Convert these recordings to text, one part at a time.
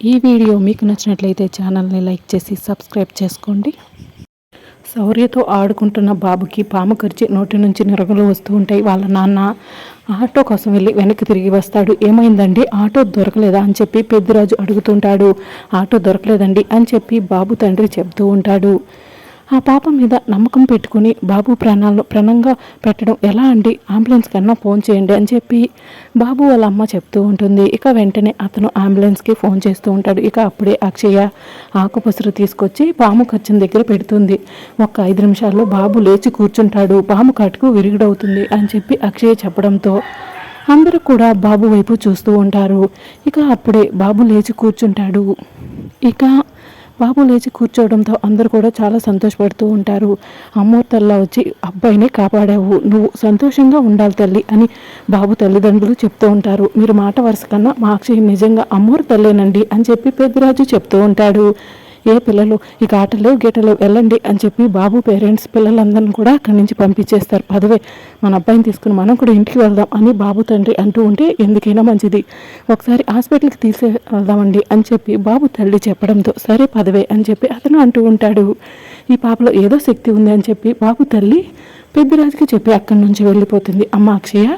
ఈ వీడియో మీకు నచ్చినట్లయితే ఛానల్ని లైక్ చేసి సబ్స్క్రైబ్ చేసుకోండి. శౌర్యతో ఆడుకుంటున్న బాబుకి పాము కరిచి నోటి నుంచి నిరగలు వస్తూ ఉంటాయి. వాళ్ళ నాన్న ఆటో కోసం వెళ్ళి వెనక్కి తిరిగి వస్తాడు. ఏమైందండి? ఆటో దొరకలేదా అని చెప్పి పెద్దిరాజు అడుగుతుంటాడు. ఆటో దొరకలేదండి అని చెప్పి బాబు తండ్రి చెప్తూ ఉంటాడు. ఆ పాప మీద నమ్మకం పెట్టుకుని బాబు ప్రాణాలను ప్రాణంగా పెట్టడం ఎలా అండి? అంబులెన్స్ కన్నా ఫోన్ చేయండి అని చెప్పి బాబు వాళ్ళ అమ్మ చెప్తూ ఉంటుంది. ఇక వెంటనే అతను అంబులెన్స్కి ఫోన్ చేస్తూ ఉంటాడు. ఇక అప్పుడే అక్షయ ఆకుపసరు తీసుకొచ్చి పాము ఖర్చుని దగ్గర పెడుతుంది. ఒక ఐదు నిమిషాల్లో బాబు లేచి కూర్చుంటాడు. పాము కాటుకు విరుగుడవుతుంది అని చెప్పి అక్షయ చెప్పడంతో అందరూ కూడా బాబు వైపు చూస్తూ ఉంటారు. ఇక అప్పుడే బాబు లేచి కూర్చుంటాడు. ఇక బాబు లేచి కూర్చోవడంతో అందరూ కూడా చాలా సంతోషపడుతూ ఉంటారు. అమ్మోరు తల్ల వచ్చి అబ్బాయిని కాపాడావు నువ్వు సంతోషంగా ఉండాలి తల్లి అని బాబు తల్లిదండ్రులు చెప్తూ ఉంటారు. మీరు మాట వరుస కన్నా మా అక్షయ్ నిజంగా అమ్మోరు తల్లేనండి అని చెప్పి పెద్దరాజు చెప్తూ ఉంటాడు. ఏ పిల్లలు ఇక ఆటలు గీటలు వెళ్ళండి అని చెప్పి బాబు పేరెంట్స్ పిల్లలందరిని కూడా అక్కడి నుంచి పంపించేస్తారు. పదవే మన అబ్బాయిని తీసుకుని మనం కూడా ఇంటికి వెళ్దాం అని బాబు తండ్రి అంటూ ఉంటే ఎందుకైనా మంచిది. ఒకసారి హాస్పిటల్కి తీసే వెళ్దామండి అని చెప్పి బాబు తల్లి చెప్పడంతో సరే పదవే అని చెప్పి అతను అంటూ ఉంటాడు. ఈ పాపలో ఏదో శక్తి ఉంది అని చెప్పి బాబు తల్లి పెద్దరాజుకి చెప్పి అక్కడి నుంచి వెళ్ళిపోతుంది. అమ్మ అక్షయ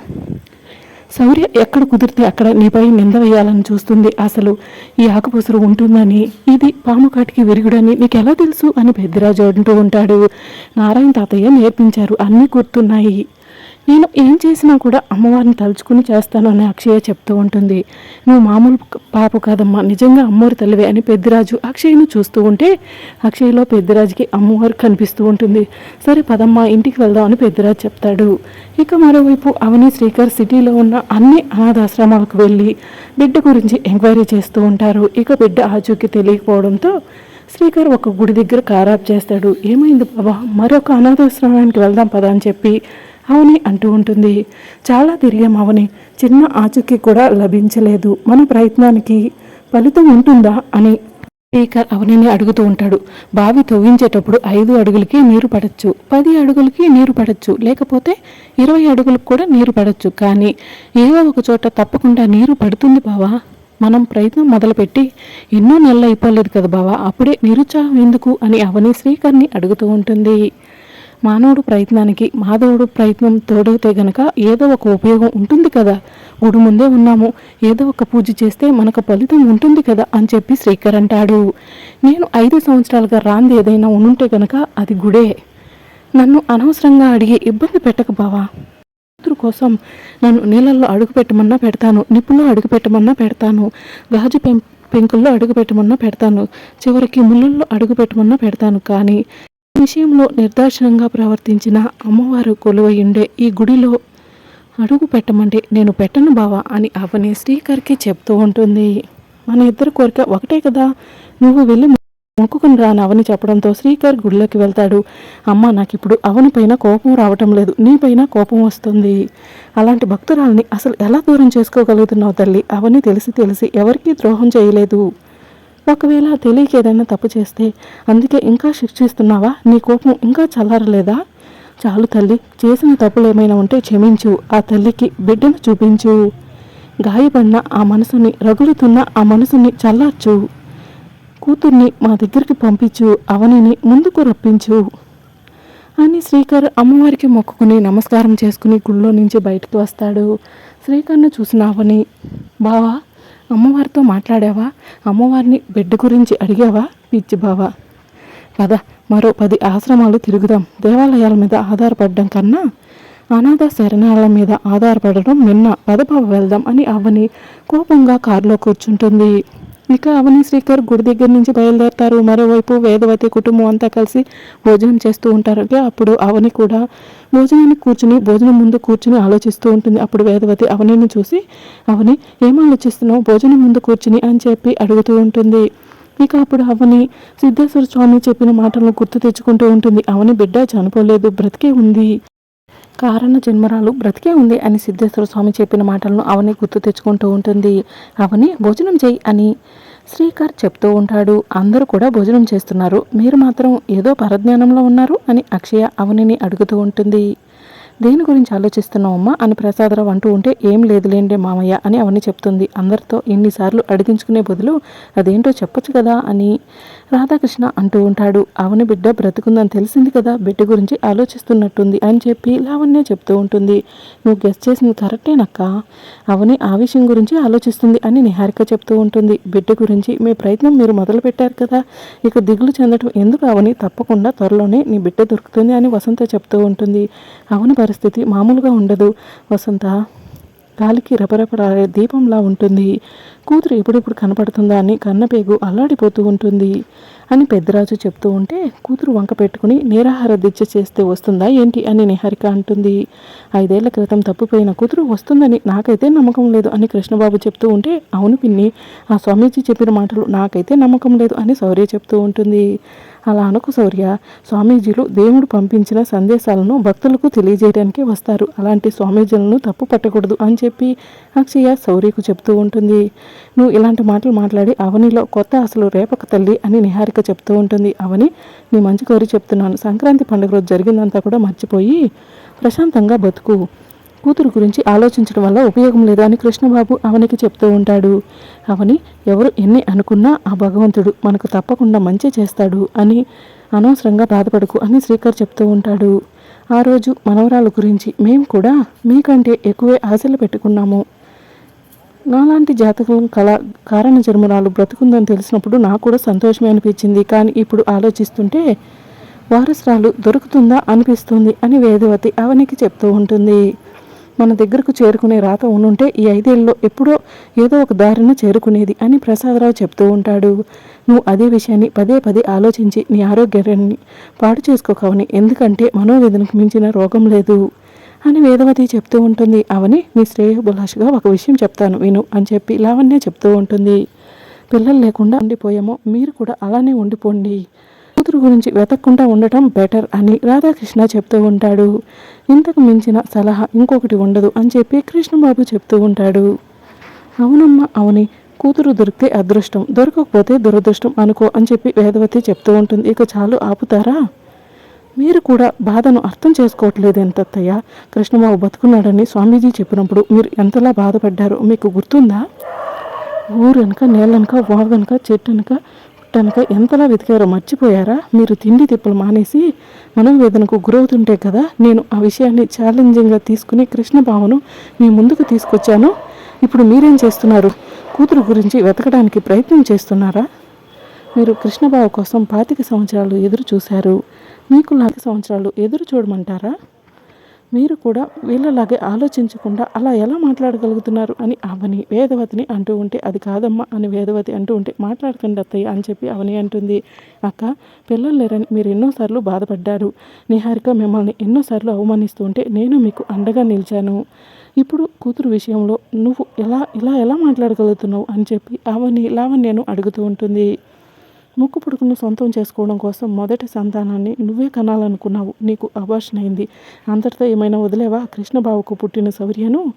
శౌర్య ఎక్కడ కుదిరితే అక్కడ నీపై నింద వేయాలని చూస్తుంది. అసలు ఈ ఆకుపసరు ఉంటుందని ఇది పాము కాటికి విరుగుడని నీకు ఎలా తెలుసు అని పెద్దిరాజు అంటూ ఉంటాడు. నారాయణ తాతయ్య నేర్పించారు. అన్నీ గుర్తున్నాయి. నేను ఏం చేసినా కూడా అమ్మవారిని తలుచుకుని చేస్తాను అని అక్షయ చెప్తూ ఉంటుంది. నువ్వు మామూలు పాప కాదమ్మా నిజంగా అమ్మవారి తల్లివే అని పెద్దిరాజు అక్షయ్ను చూస్తూ ఉంటే అక్షయ్లో పెద్దిరాజుకి అమ్మవారు కనిపిస్తూ ఉంటుంది. సరే పదమ్మా ఇంటికి వెళ్దాం అని పెద్దిరాజు చెప్తాడు. ఇక మరోవైపు అవని శ్రీకర్ సిటీలో ఉన్న అన్ని అనాథాశ్రమాలకు వెళ్ళి బిడ్డ గురించి ఎంక్వైరీ చేస్తూ ఉంటారు. ఇక బిడ్డ ఆచూకి తెలియకపోవడంతో శ్రీకర్ ఒక గుడి దగ్గర ఖరాబ్ చేస్తాడు. ఏమైంది బాబా మరొక అనాథాశ్రమానికి వెళ్దాం పదా అని చెప్పి అవని అంటూ ఉంటుంది. చాలా తిరిగాం అవని. చిన్న ఆచూకీ కూడా లభించలేదు. మన ప్రయత్నానికి ఫలితం ఉంటుందా అని స్పీకర్ అవనిని అడుగుతూ ఉంటాడు. బావి తవ్వించేటప్పుడు ఐదు అడుగులకి నీరు పడచ్చు. పది అడుగులకి నీరు పడచ్చు. లేకపోతే ఇరవై అడుగులకు కూడా నీరు పడచ్చు. కానీ ఏదో ఒక చోట తప్పకుండా నీరు పడుతుంది బావా. మనం ప్రయత్నం మొదలుపెట్టి ఎన్నో నెలలు అయిపోలేదు కదా బావా. అప్పుడే నిరుత్సాహం ఎందుకు అని అవని శ్రీకర్ని అడుగుతూ ఉంటుంది. మానవుడు ప్రయత్నానికి మాధవుడు ప్రయత్నం తోడైతే గనక ఏదో ఒక ఉపయోగం ఉంటుంది కదా? గుడి ముందే ఉన్నాము. ఏదో ఒక పూజ చేస్తే మనకు ఫలితం ఉంటుంది కదా? అని చెప్పి శ్రీకర్ అంటాడు. నేను ఐదు సంవత్సరాలుగా రాంది ఏదైనా ఉంటే గనక అది గుడే. నన్ను అనవసరంగా అడిగి ఇబ్బంది పెట్టక బావా. కూతురు కోసం నన్ను నీళ్ళల్లో అడుగు పెట్టమన్నా పెడతాను. నిప్పుల్లో అడుగు పెట్టమన్నా పెడతాను. గాజు పెం పెంకుల్లో అడుగు పెట్టమన్నా పెడతాను. చివరికి ముళ్ళల్లో అడుగు పెట్టమన్నా పెడతాను. కానీ విషయంలో నిర్దాక్షిణంగా ప్రవర్తించిన అమ్మవారు కొలువయుండే ఈ గుడిలో అడుగు పెట్టమంటే నేను పెట్టను బావా అని అవని శ్రీకర్కి చెప్తూ ఉంటుంది. మన ఇద్దరు కోరిక ఒకటే కదా. నువ్వు వెళ్ళి మొక్కుకుని రాను అవని చెప్పడంతో శ్రీకర్ గుడిలోకి వెళ్తాడు. అమ్మ నాకు ఇప్పుడు అవని పైన కోపం రావటం లేదు. నీ పైన కోపం వస్తుంది. అలాంటి భక్తురాల్ని అసలు ఎలా దూరం చేసుకోగలుగుతున్నావు తల్లి? అవని తెలిసి తెలిసి ఎవరికీ ద్రోహం చేయలేదు. ఒకవేళ తెలియక ఏదైనా తప్పు చేస్తే అందుకే ఇంకా శిక్షిస్తున్నావా? నీ కోపం ఇంకా చల్లారలేదా? చాలు తల్లి చేసిన తప్పులు ఏమైనా ఉంటే క్షమించు. ఆ తల్లికి బిడ్డను చూపించు. గాయపడిన ఆ మనసుని రగులుతున్న ఆ మనసుని చల్లార్చు. కూతుర్ని మా దగ్గరికి పంపించు. అవనిని ముందుకు రప్పించు. అని శ్రీకర్ అమ్మవారికి మొక్కుకుని నమస్కారం చేసుకుని గుళ్ళో నుంచి బయటకు వస్తాడు. శ్రీకర్ను చూసిన అవని బావా అమ్మవారితో మాట్లాడావా? అమ్మవారిని బిడ్డ గురించి అడిగావా? పిచ్చి బావా. కదా మరో పది ఆశ్రమాలు తిరుగుదాం. దేవాలయాల మీద ఆధారపడడం కన్నా అనాథ శరణాల మీద ఆధారపడడం నిన్న. పదబావ వెళ్దాం అని అవని కోపంగా కారులో కూర్చుంటుంది. ఇక అవని శ్రీకర్ గుడి దగ్గర నుంచి బయలుదేరతారు. మరోవైపు వేదవతి కుటుంబం అంతా కలిసి భోజనం చేస్తూ ఉంటారు. అప్పుడు అవని కూడా భోజనాన్ని కూర్చుని భోజనం ముందు కూర్చుని ఆలోచిస్తూ ఉంటుంది. అప్పుడు వేదవతి అవనిని చూసి అవని ఏం ఆలోచిస్తున్నావు? భోజనం ముందు కూర్చుని అని చెప్పి అడుగుతూ ఉంటుంది. ఇక అప్పుడు అవని సిద్ధేశ్వర స్వామి చెప్పిన మాటలను గుర్తు తెచ్చుకుంటూ ఉంటుంది. అవని బిడ్డ చనిపోలేదు. బ్రతికే ఉంది. కారణ జన్మరాలు బ్రతికే ఉంది అని సిద్ధేశ్వర స్వామి చెప్పిన మాటలను అవని గుర్తు తెచ్చుకుంటూ ఉంటుంది. అవని భోజనం చేయి అని శ్రీకర్ చెప్తూ ఉంటాడు. అందరూ కూడా భోజనం చేస్తున్నారు. మీరు మాత్రం ఏదో పరజ్ఞానంలో ఉన్నారు అని అక్షయ అవనిని అడుగుతూ ఉంటుంది. దేని గురించి ఆలోచిస్తున్నావమ్మా? అని ప్రసాదరావు అంటూ ఉంటే ఏం లేదులేండి మామయ్య అని అవన్నీ చెప్తుంది. అందరితో ఎన్నిసార్లు అడిగించుకునే బదులు అదేంటో చెప్పొచ్చు కదా అని రాధాకృష్ణ అంటూ ఉంటాడు. అవును బిడ్డ బ్రతుకుందని తెలిసింది కదా బిడ్డ గురించి ఆలోచిస్తున్నట్టుంది అని చెప్పి లావణ్య చెప్తూ ఉంటుంది. నువ్వు గెస్ట్ చేసింది కరెక్టేనక్క అవని ఆ విషయం గురించి ఆలోచిస్తుంది అని నిహారిక చెప్తూ ఉంటుంది. బిడ్డ గురించి మీ ప్రయత్నం మీరు మొదలు పెట్టారు కదా ఇక దిగులు చెందడం ఎందుకు అవని తప్పకుండా త్వరలోనే నీ బిడ్డ దొరుకుతుంది అని వసంత చెప్తూ ఉంటుంది. అవని పరిస్థితి మామూలుగా ఉండదు. వసంత గాలికి రెపరెపలాడే దీపంలా ఉంటుంది. కూతురు ఎప్పుడెప్పుడు కనపడుతుందా అని కన్నపేగు అల్లాడిపోతూ ఉంటుంది. అని పెద్దరాజు చెప్తూ ఉంటే కూతురు వంక పెట్టుకుని నిరాహార దీక్ష చేస్తే వస్తుందా ఏంటి అని నిహారిక అంటుంది. ఐదేళ్ళ క్రితం తప్పిపోయిన కూతురు వస్తుందని నాకైతే నమ్మకం లేదు అని కృష్ణబాబు చెప్తూ ఉంటే అవును పిన్ని ఆ స్వామీజీ చెప్పిన మాటలు నాకైతే నమ్మకం లేదు అని శౌర్య చెప్తూ ఉంటుంది. అలా అనుకు సౌర్య. స్వామీజీలు దేవుడు పంపించిన సందేశాలను భక్తులకు తెలియజేయడానికి వస్తారు. అలాంటి స్వామీజీలను తప్పు పట్టకూడదు అని చెప్పి అక్షయ శౌర్యకు చెప్తూ ఉంటుంది. నువ్వు ఇలాంటి మాటలు మాట్లాడి అవనిలో కొత్త అసలు రేపక తల్లి అని నిహారిక చెప్తూ ఉంటుంది. అవని నీ మంచి కోరి చెప్తున్నాను. సంక్రాంతి పండుగ రోజు జరిగిందంతా కూడా మర్చిపోయి ప్రశాంతంగా బతుకు. కూతురు గురించి ఆలోచించడం వల్ల ఉపయోగం లేదు అని కృష్ణబాబు అవనికి చెప్తూ ఉంటాడు. అవని ఎవరు ఎన్ని అనుకున్నా ఆ భగవంతుడు మనకు తప్పకుండా మంచి చేస్తాడు అని అనవసరంగా బాధపడకు అని శ్రీకర్ చెప్తూ ఉంటాడు. ఆ రోజు మనవరాల గురించి మేము కూడా మీకంటే ఎక్కువే ఆశలు పెట్టుకున్నాము. నాలాంటి జాతకం కళ కారణ జన్మరాలు బ్రతుకుందని తెలిసినప్పుడు నాకు కూడా సంతోషమే అనిపించింది. కానీ ఇప్పుడు ఆలోచిస్తుంటే వారసురాలు దొరుకుతుందా అనిపిస్తుంది అని వేదవతి అవనికి చెప్తూ ఉంటుంది. మన దగ్గరకు చేరుకునే రాత ఉండుంటే ఈ ఐదేళ్ళలో ఎప్పుడో ఏదో ఒక దారిన చేరుకునేది అని ప్రసాదరావు చెప్తూ ఉంటాడు. నువ్వు అదే విషయాన్ని పదే పదే ఆలోచించి నీ ఆరోగ్యాన్ని పాడు చేసుకోకవని ఎందుకంటే మనోవేదనకు మించిన రోగం లేదు అని వేదవతి చెప్తూ ఉంటుంది. అవని నీ శ్రేయోభిలాషగా ఒక విషయం చెప్తాను విను అని చెప్పి లావణ్య చెప్తూ ఉంటుంది. పిల్లలు లేకుండా ఉండిపోయామో మీరు కూడా అలానే ఉండిపోండి. కూతురు గురించి వెతక్కుండా ఉండటం బెటర్ అని రాధాకృష్ణ చెప్తూ ఉంటాడు. ఇంతకు మించిన సలహా ఇంకొకటి ఉండదు అని చెప్పి కృష్ణబాబు చెప్తూ ఉంటాడు. అవునమ్మ అవుని. కూతురు దొరికితే అదృష్టం దొరకకపోతే దురదృష్టం అనుకో అని చెప్పి వేదవతి చెప్తూ ఉంటుంది. ఇక చాలు ఆపుతారా? మీరు కూడా బాధను అర్థం చేసుకోవట్లేదు ఎంతత్తయ్య కృష్ణబాబు బతుకున్నాడని స్వామీజీ చెప్పినప్పుడు మీరు ఎంతలా బాధపడ్డారో మీకు గుర్తుందా? ఊరనక నేలనక వాగనక చెట్టనక తనక ఎంతలా వెతికారో మర్చిపోయారా? మీరు తిండి తిప్పలు మానేసి మనోవేదనకు గురవుతుంటే కదా నేను ఆ విషయాన్ని ఛాలెంజింగ్గా తీసుకుని కృష్ణబాబును మీ ముందుకు తీసుకొచ్చాను. ఇప్పుడు మీరేం చేస్తున్నారు? కూతురు గురించి వెతకడానికి ప్రయత్నం చేస్తున్నారా? మీరు కృష్ణబాబు కోసం పాతిక సంవత్సరాలు ఎదురు చూశారు. మీకు నాలుగు సంవత్సరాలు ఎదురు చూడమంటారా? మీరు కూడా వీళ్ళలాగే ఆలోచించకుండా అలా ఎలా మాట్లాడగలుగుతున్నారు అని అవని వేదవతిని అంటూ ఉంటే అది కాదమ్మా అని వేదవతి అంటూ ఉంటే మాట్లాడకండి అత్తయ్య అని చెప్పి అవని అంటుంది. అక్క పిల్లలు లేరని మీరు ఎన్నోసార్లు బాధపడ్డారు. నిహారిక మిమ్మల్ని ఎన్నోసార్లు అవమానిస్తూ ఉంటే నేను మీకు అండగా నిలిచాను. ఇప్పుడు కూతురు విషయంలో నువ్వు ఎలా ఇలా ఎలా మాట్లాడగలుగుతున్నావు అని చెప్పి అవని లావణ్యను అడుగుతూ ఉంటుంది. ముక్కు పుడుకును సొంతం చేసుకోవడం కోసం మొదటి సంతానాన్ని నువ్వే కనాలనుకున్నావు. నీకు అభాషణ అయింది. అంతటితో ఏమైనా వదిలేవా? కృష్ణబాబుకు పుట్టిన శౌర్యను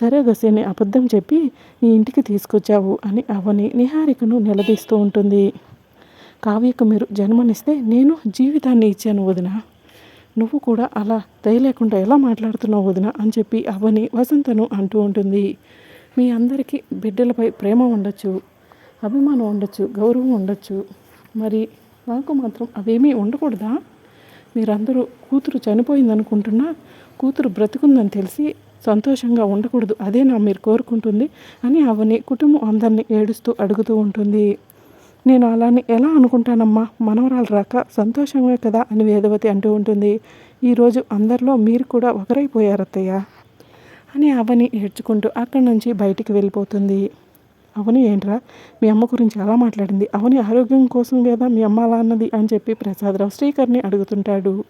సరే గసేని అబద్ధం చెప్పి నీ ఇంటికి తీసుకొచ్చావు అని అవని నిహారికను నిలదీస్తూ ఉంటుంది. కావ్యకు మీరు జన్మనిస్తే నేను జీవితాన్ని ఇచ్చాను వదిన. నువ్వు కూడా అలా దయ లేకుండా ఎలా మాట్లాడుతున్నావు వదిన? అని చెప్పి అవని వసంతను అంటూ ఉంటుంది. మీ అందరికీ బిడ్డలపై ప్రేమ ఉండొచ్చు. అభిమానం ఉండొచ్చు గౌరవం ఉండొచ్చు. మరి నాకు మాత్రం అవేమీ ఉండకూడదా? మీరందరూ కూతురు చనిపోయిందనుకుంటున్నా కూతురు బ్రతుకుందని తెలిసి సంతోషంగా ఉండకూడదు. అదే నా మీరు కోరుకుంటుంది అని అవని కుటుంబం అందరినీ ఏడుస్తూ అడుగుతూ ఉంటుంది. నేను అలానే ఎలా అనుకుంటానమ్మా? మనవరాలు రాక సంతోషమే కదా అని వేదవతి అంటూ ఉంటుంది. ఈరోజు అందరిలో మీరు కూడా ఒకరైపోయారు అత్తయ్య అని అవని ఏడ్చుకుంటూ అక్కడి నుంచి బయటికి వెళ్ళిపోతుంది. అవని ఏంట్రా? మీ అమ్మ గురించి అలా మాట్లాడింది. అవని ఆరోగ్యం కోసం కదా మీ అమ్మ అలా అన్నది అని చెప్పి ప్రసాదరావు శ్రీకర్ని అడుగుతుంటాడు.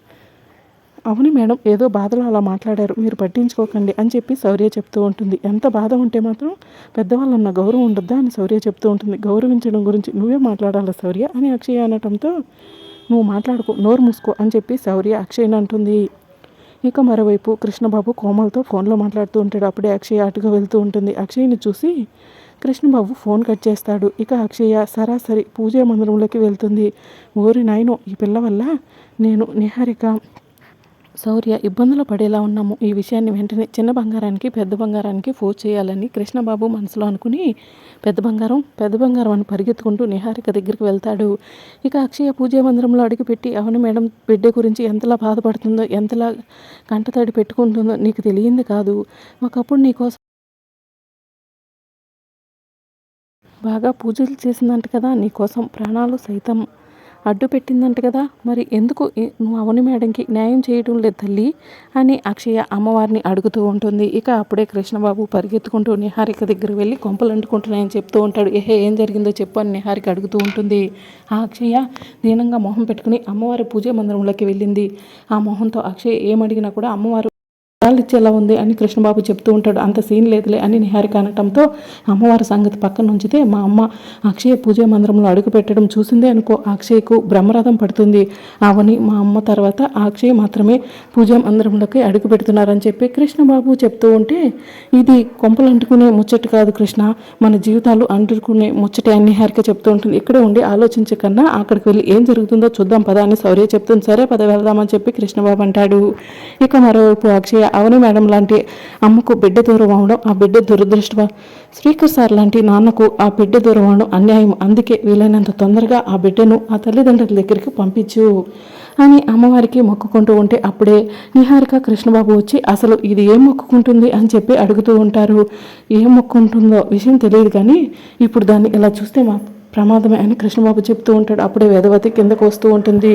అవును మేడం ఏదో బాధలో అలా మాట్లాడారు. మీరు పట్టించుకోకండి అని చెప్పి శౌర్య చెప్తూ ఉంటుంది. ఎంత బాధ ఉంటే మాత్రం పెద్దవాళ్ళన్న గౌరవం ఉండొద్దా అని శౌర్య చెప్తూ ఉంటుంది. గౌరవించడం గురించి నువ్వే మాట్లాడాలా శౌర్య? అని అక్షయ అనటంతో నువ్వు మాట్లాడుకో నోరు మూసుకో అని చెప్పి శౌర్య అక్షయ్ని అంటుంది. ఇక మరోవైపు కృష్ణబాబు కోమలతో ఫోన్లో మాట్లాడుతూ ఉంటాడు. అప్పుడే అక్షయ అటుగా వెళ్తూ ఉంటుంది. అక్షయ్ని చూసి కృష్ణబాబు ఫోన్ కట్ చేస్తాడు. ఇక అక్షయ సరాసరి పూజా మందిరంలోకి వెళ్తుంది. ఓరి నాయను ఈ పిల్ల వల్ల నేను నిహారిక శౌర్య ఇబ్బందులు పడేలా ఉన్నాము. ఈ విషయాన్ని వెంటనే చిన్న బంగారానికి పెద్ద బంగారానికి ఫోన్ చేయాలని కృష్ణబాబు మనసులో అనుకుని పెద్ద బంగారం పెద్ద బంగారం అని పరిగెత్తుకుంటూ నిహారిక దగ్గరికి వెళ్తాడు. ఇక అక్షయ పూజా మందిరంలో అడుగుపెట్టి అవును మేడం బిడ్డ గురించి ఎంతలా బాధపడుతుందో ఎంతలా కంటతడి పెట్టుకుంటుందో నీకు తెలియంది కాదు. ఒకప్పుడు నీకోసం బాగా పూజలు చేసిందంట కదా నీకోసం ప్రాణాలు సైతం అడ్డు పెట్టిందంట కదా మరి ఎందుకు నువ్వు అవని మేడంకి న్యాయం చేయడం లేదు తల్లి అని అక్షయ అమ్మవారిని అడుగుతూ ఉంటుంది. ఇక అప్పుడే కృష్ణబాబు పరిగెత్తుకుంటూ నిహారిక దగ్గర వెళ్ళి కొంపలు అంటుకుంటున్నాయని చెప్తూ ఉంటాడు. ఏహే ఏం జరిగిందో చెప్పు అని నిహారిక అడుగుతూ ఉంటుంది. ఆ అక్షయ దీనంగా మొహం పెట్టుకుని అమ్మవారి పూజ మందిరంలోకి వెళ్ళింది. ఆ మొహంతో అక్షయ ఏమడిగినా కూడా అమ్మవారు ఇచ్చేలా ఉంది అని కృష్ణబాబు చెప్తూ ఉంటాడు. అంత సీన్ లేదులే అని నిహారిక అనటంతో అమ్మవారి సంగతి పక్కన ఉంచితే మా అమ్మ అక్షయ పూజా మందిరంలో అడుగు పెట్టడం చూసిందే అనుకో అక్షయ్కు బ్రహ్మరథం పడుతుంది. అవని మా అమ్మ తర్వాత అక్షయ్ మాత్రమే పూజా మందిరంలోకి అడుగు పెడుతున్నారని చెప్పి కృష్ణబాబు చెప్తూ ఉంటే ఇది కొంపలు అంటుకునే ముచ్చట కాదు కృష్ణ. మన జీవితాలు అంటుకునే ముచ్చటే అని నిహారిక చెప్తూ ఉంటుంది. ఇక్కడే ఉండి ఆలోచించే కన్నా అక్కడికి వెళ్ళి ఏం జరుగుతుందో చూద్దాం పదా అని సౌర్య చెప్తుంది. సరే పద వెళ్దామని చెప్పి కృష్ణబాబు అంటాడు. ఇక మరోవైపు అక్షయ అవని మేడం లాంటి అమ్మకు బిడ్డ దూరం అవడం ఆ బిడ్డ దురదృష్టం శ్రీకర్ సార్ లాంటి నాన్నకు ఆ బిడ్డ దూరం అవడం అన్యాయం. అందుకే వీలైనంత తొందరగా ఆ బిడ్డను ఆ తల్లిదండ్రుల దగ్గరికి పంపించు అని అమ్మవారికి మొక్కుకుంటూ ఉంటే అప్పుడే నిహారిక కృష్ణబాబు వచ్చి అసలు ఇది ఏం మొక్కుకుంటుంది? అని చెప్పి అడుగుతూ ఉంటారు. ఏం మొక్కుంటుందో విషయం తెలియదు కానీ ఇప్పుడు దాన్ని ఇలా చూస్తే మా ప్రమాదమే అని కృష్ణబాబు చెప్తూ ఉంటాడు. అప్పుడే వేదవతి కిందకు వస్తూ ఉంటుంది.